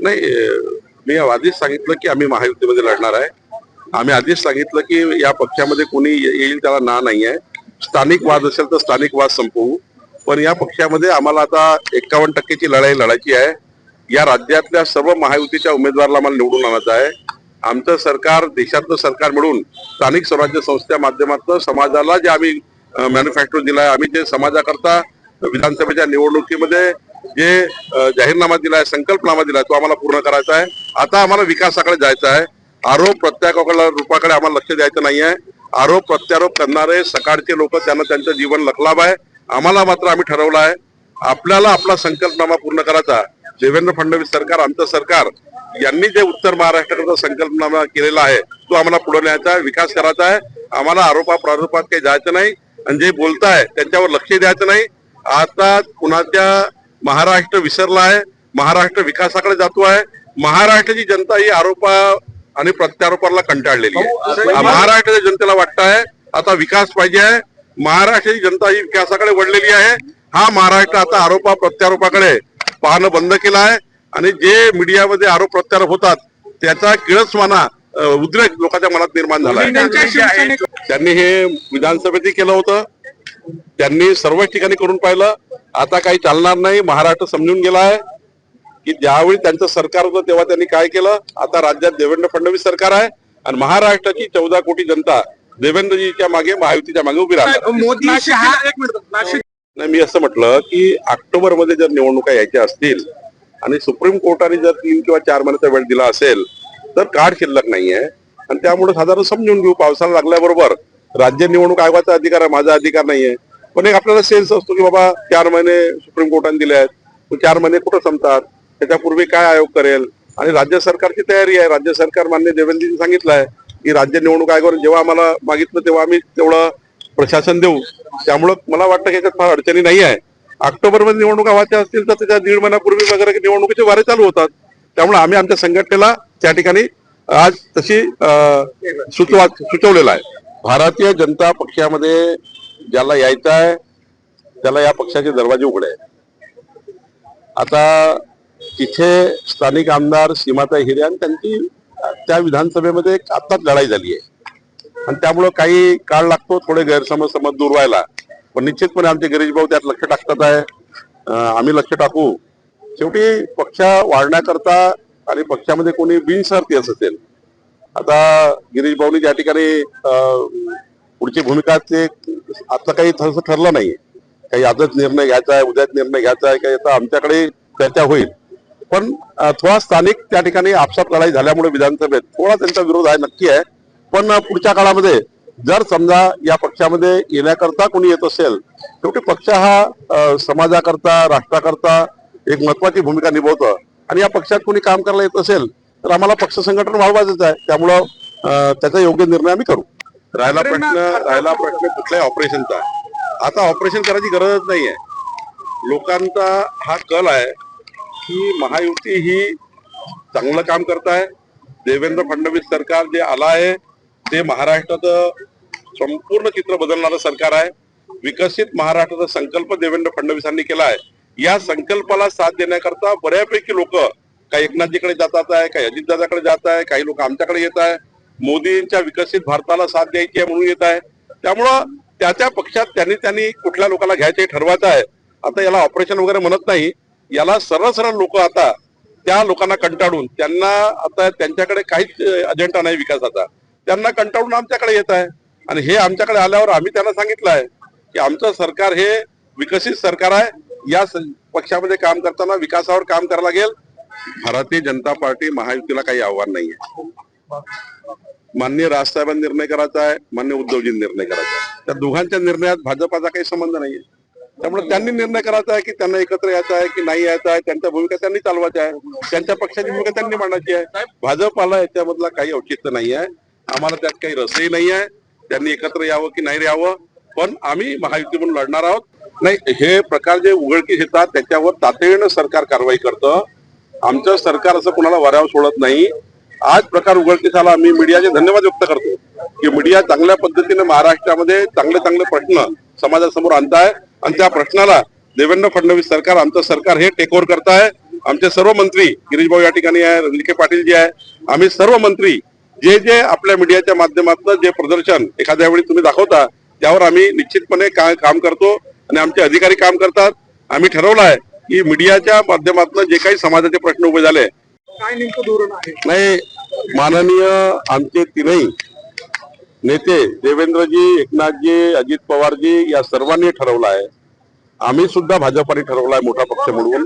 नाही मी आधीच सांगितलं की आम्ही महायुतीमध्ये लढणार आहे. आम्ही आधीच सांगितलं की या पक्षामध्ये कोणी ये- येईल त्याला ना नाही आहे. स्थानिक वाद असेल तर स्थानिक वाद संपवू. पण या पक्षामध्ये आम्हाला आता एकावन्न टक्केची लढाई लढायची आहे. या राज्यातल्या सर्व महायुतीच्या उमेदवाराला आम्हाला निवडून आणायचं आहे. आमचं सरकार देशातलं सरकार मिळून स्थानिक स्वराज्य संस्थेच्या माध्यमातून समाजाला जे आम्ही मॅन्युफॅक्चर दिलाय आम्ही जे समाजाकरता विधानसभेच्या निवडणुकीमध्ये जे जाहीरनामा जाहीरनामा दिलाय संकल्पनामा दिलाय तो आम्हाला पूर्ण करायचा आहे. आता आम्हाला विकासाकडे जायचं आहे. आरोप प्रत्यारोपाकडे रूपाकडे आम्हाला लक्ष द्यायचं नाही आहे आरोप प्रत्यारोप करणारे सकाळचे लोक त्यांना त्यांचं जीवन लखलाभ आहे. आम्हाला मात्र आम्ही ठरवलं आहे. आपल्याला आपला संकल्पनामा पूर्ण करायचा देवेंद्र फडणवीस सरकार आमचं सरकार यांनी जे उत्तर महाराष्ट्राकरता संकल्पनामा केलेला आहे तो आम्हाला पुढे न्यायचा आहे विकास करायचा आहे. आम्हाला आरोपा प्रारूपात काही जायचं नाही. आणि जे बोलताय त्यांच्यावर लक्ष द्यायचं नाही. आता कुणाच्या महाराष्ट्र विसरला आहे महाराष्ट्र विकासाकडे जातो आहे महाराष्ट्राची जनता ही आरोपा आणि प्रत्यारोपाला कंटाळलेली आहे. महाराष्ट्राच्या जनतेला वाटत आहे आता विकास पाहिजे आहे महाराष्ट्राची जनता ही विकासाकडे वळलेली आहे हा महाराष्ट्र आता आरोपा प्रत्यारोपाकडे पाहणं बंद केलं आहे आणि जे मीडियामध्ये आरोप प्रत्यारोप होतात त्याचा किळसवाना उद्रेक लोकांच्या मनात निर्माण झाला त्यांनी हे विधानसभेतही केलं होतं त्यांनी सर्वच ठिकाणी करून पाहिलं आता काही चालणार नाही. महाराष्ट्र समजून गेला आहे की ज्यावेळी त्यांचं सरकार होतं तेव्हा त्यांनी काय केलं? आता राज्यात देवेंद्र फडणवीस सरकार आहे आणि महाराष्ट्राची चौदा कोटी जनता देवेंद्रजीच्या मागे महायुतीच्या मागे उभी राहणार. मोदी शहा एक मिनिट नाशिक नाही मी असं म्हटलं की ऑक्टोबरमध्ये जर निवडणुका यायच्या असतील आणि सुप्रीम कोर्टाने जर तीन किंवा चार महिन्याचा वेळ दिला असेल तर कार्ड शिल्लक नाहीये. आणि त्यामुळे साधारण समजून घेऊ पावसाला लागल्याबरोबर राज्य निवडणूक आयोगाचा अधिकार आहे माझा अधिकार नाहीये. पण एक आपल्याला सेन्स असतो की बाबा चार महिने सुप्रीम कोर्टाने दिले आहेत. चार महिने कुठं संपतात? त्याच्यापूर्वी काय आयोग करेल? आणि राज्य सरकारची तयारी आहे. राज्य सरकार मान्य देवेंद्रजींनी सांगितलं आहे की राज्य निवडणूक आयोगावर जेव्हा आम्हाला मागितलं तेव्हा आम्ही तेवढं प्रशासन देऊ. त्यामुळं मला वाटतं की याच्यात फार अडचणी नाही आहे. ऑक्टोबरमध्ये निवडणुका व्हायच्या असतील तर त्याच्या दीड महिन्यापूर्वी वगैरे निवडणुकीचे वारे चालू होतात. त्यामुळे आम्ही आमच्या संघटनेला त्या ठिकाणी आज तशी सुचवा सुचवलेला आहे. भारतीय जनता पक्षामध्ये ज्याला यायचं आहे त्याला या पक्षाचे दरवाजे उघडे आता तिथे स्थानिक आमदार सीमाताई हिरे आणि त्यांची त्या विधानसभेमध्ये एक आत्ताच लढाई झाली आहे. आणि त्यामुळं काही काळ लागतो थोडे गैरसमज समज दूर व्हायला. पण निश्चितपणे आमचे गिरीश भाऊ त्यात लक्ष टाकतात आहे. आम्ही लक्ष टाकू. शेवटी पक्ष वाढण्याकरता आणि पक्षामध्ये कोणी बिनशर्ती असं असेल आता गिरीश भाऊनी ज्या ठिकाणी अं, पुढची भूमिका ते आता काही तसं ठरलं नाही. काही आजच निर्णय घ्यायचा आहे उद्याच निर्णय घ्यायचा आहे काही आता आमच्याकडे चर्चा होईल. पण थोडा स्थानिक त्या ठिकाणी आपसात लढाई झाल्यामुळे विधानसभेत थोडा त्यांचा विरोध आहे नक्की आहे. पण पुढच्या काळामध्ये जर समजा या पक्षामध्ये येण्याकरता कोणी येत असेल शेवटी पक्ष हा समाजाकरता राष्ट्राकरता एक महत्वाची भूमिका निभवतं. आणि या पक्षात कोणी काम करायला येत असेल तर आम्हाला पक्ष संघटन वाढवायचंच आहे. त्यामुळं त्याचा योग्य निर्णय आम्ही करू. राहिला प्रश्न राहिला प्रश्न कुठल्याही ऑपरेशनचा. आता ऑपरेशन करायची गरजच नाहीये. लोकांचा हा कल आहे की महायुती ही चांगलं काम करत आहे देवेंद्र फडणवीस सरकार जे आलं आहे ते महाराष्ट्राचं संपूर्ण चित्र बदलणारं सरकार आहे. विकसित महाराष्ट्राचा संकल्प देवेंद्र फडणवीसांनी केला आहे. या संकल्पाला साथ देण्याकरता बऱ्यापैकी लोक काही एकनाथजीकडे जातात आहे काही अजितदादाकडे जात आहे काही लोक आमच्याकडे येत आहे. मोदींच्या विकसित भारताला साथ द्यायची आहे म्हणून येत आहे. त्यामुळं त्या त्या पक्षात त्यांनी त्यांनी कुठल्या लोकांना घ्यायचे ठरवायचं आहे. आता याला ऑपरेशन वगैरे म्हणत नाही. याला सरळ सरळ लोक आता त्या लोकांना कंटाळून त्यांना आता त्यांच्याकडे काहीच अजेंडा नाही विकासाचा. त्यांना कंटाळून आमच्याकडे येत आहे. आणि हे आमच्याकडे आल्यावर आम्ही त्यांना सांगितलं आहे की आमचं सरकार हे विकसित सरकार आहे. या पक्षामध्ये काम करताना विकासावर काम करायला लागेल. भारतीय जनता पार्टी महायुतीला काही आव्हान नाहीये. मान्य राजसाहेबांनी निर्णय करायचा आहे मान्य उद्धवजींनी निर्णय करायचा आहे. त्या दोघांच्या निर्णयात भाजपाचा काही संबंध नाहीये. त्यामुळे त्यांनी निर्णय करायचा आहे की त्यांना एकत्र यायचं आहे की नाही यायचं आहे त्यांच्या भूमिका त्यांनी चालवायच्या आहे त्यांच्या पक्षाची भूमिका त्यांनी मांडायची आहे. भाजपाला याच्यामधला काही औचित्य नाही आहे आम्हाला त्यात काही रसही नाही आहे त्यांनी एकत्र यावं की नाही यावं पण आम्ही महायुती म्हणून लढणार आहोत. नाही हे प्रकार जे उघडकीस येतात त्याच्यावर तातडीनं सरकार कारवाई करतं. आमचं सरकार असं कोणाला वऱ्यावर सोडत नाही. आज प्रकार उघडकीस आला. मी मीडियाचे धन्यवाद व्यक्त करतो की मीडिया चांगल्या पद्धतीने महाराष्ट्रामध्ये चांगले चांगले प्रश्न समाजासमोर आणताय. आणि त्या प्रश्नाला देवेंद्र फडणवीस सरकार आमचं सरकार हे टेक ओव्हर करताय. आमचे सर्व मंत्री गिरीश भाऊ या ठिकाणी आहे विखे पाटील जे आहे. आम्ही सर्व मंत्री जे जे आपल्या मीडियाच्या माध्यमातून जे प्रदर्शन एखाद्या वेळी तुम्ही दाखवता त्यावर आम्ही निश्चितपणे का- काम करतो आणि आमचे अधिकारी काम करतात. आम्ही ठरवलं आहे की मीडियाच्या माध्यमातून जे काही समाजाचे प्रश्न उभे झाले काय नेमकं धोरण आहे? नाही माननीय आमचे तीनही नेते देवेंद्रजी एकनाथजी अजित पवारजी या सर्वांनी ठरवलं आहे. आम्ही सुद्धा भाजपाने ठरवलं आहे मोठा पक्ष म्हणून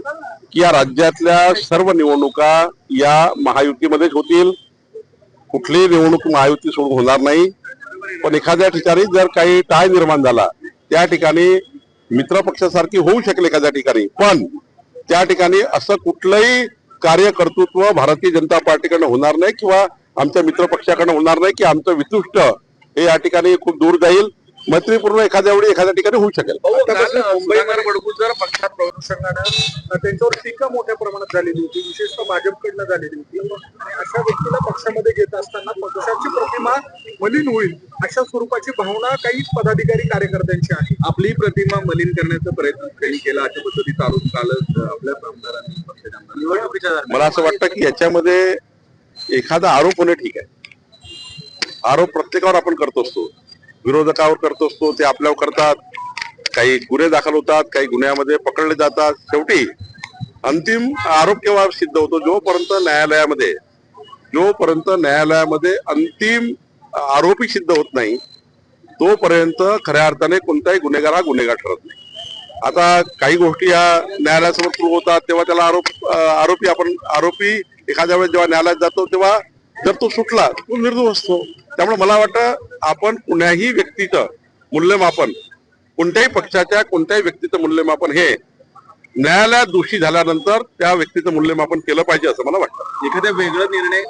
की या राज्यातल्या सर्व निवडणुका या महायुतीमध्येच होतील. कुठलीही निवडणूक महायुती सोडून होणार नाही. पण एखाद्या ठिकाणी जर काही टाय निर्माण झाला त्या ठिकाणी मित्र पक्षासारखी होऊ शकेल एखाद्या ठिकाणी. पण त्या ठिकाणी असं कुठलंही कार्यकर्तृत्व भारतीय जनता पार्टीकडनं होणार नाही किंवा आमच्या मित्रपक्षाकडनं होणार नाही की आमचं वितुष्ट हे या ठिकाणी खूप दूर जाईल. मैत्रीपूर्ण एखाद्या वेळी एखाद्या ठिकाणी होऊ शकेल. बडगुजर पक्षात त्यांच्यावर टीका मोठ्या प्रमाणात झालेली होती विशेषतः भाजपकडनं झालेली होती. आणि अशा व्यक्तीला पक्षामध्ये घेत असताना पक्षाची प्रतिमा मलिन होईल अशा स्वरूपाची भावना काही पदाधिकारी कार्यकर्त्यांची आहे. आपली प्रतिमा मलिन करण्याचा प्रयत्न त्यांनी केला अशा पद्धतीचा आरोप कालच आपल्या आमदारांनी निवडणुकीच्या मला असं वाटतं की याच्यामध्ये एखादा आरोप होणे ठीक आहे. आरोप प्रत्येकावर आपण करतो असतो. विरोधकावर करतो असतो ते आपल्यावर करतात. काही गुन्हे दाखल होतात काही गुन्ह्यामध्ये पकडले जातात. शेवटी अंतिम आरोप केव्हा सिद्ध होतो जोपर्यंत न्यायालयामध्ये जोपर्यंत न्यायालयामध्ये अंतिम आरोपी सिद्ध होत नाही तोपर्यंत खऱ्या अर्थाने कोणताही गुन्हेगार हा गुन्हेगार ठरत नाही. आता काही गोष्टी या न्यायालयासमोर सुरू होतात तेव्हा त्याला आरोप आरोपी आपण आरोपी एखाद्या वेळेस जेव्हा न्यायालयात जातो तेव्हा जर तो सुटला तो निर्दोष असतो. त्यामुळे मला वाटतं आपण कुण्याही व्यक्तीचं मूल्यमापन कोणत्याही पक्षाच्या कोणत्याही व्यक्तीचं मूल्यमापन हे न्यायालयात दोषी झाल्यानंतर त्या व्यक्तीचं मूल्यमापन केलं पाहिजे असं मला वाटतं. एखाद्या वेगळा निर्णय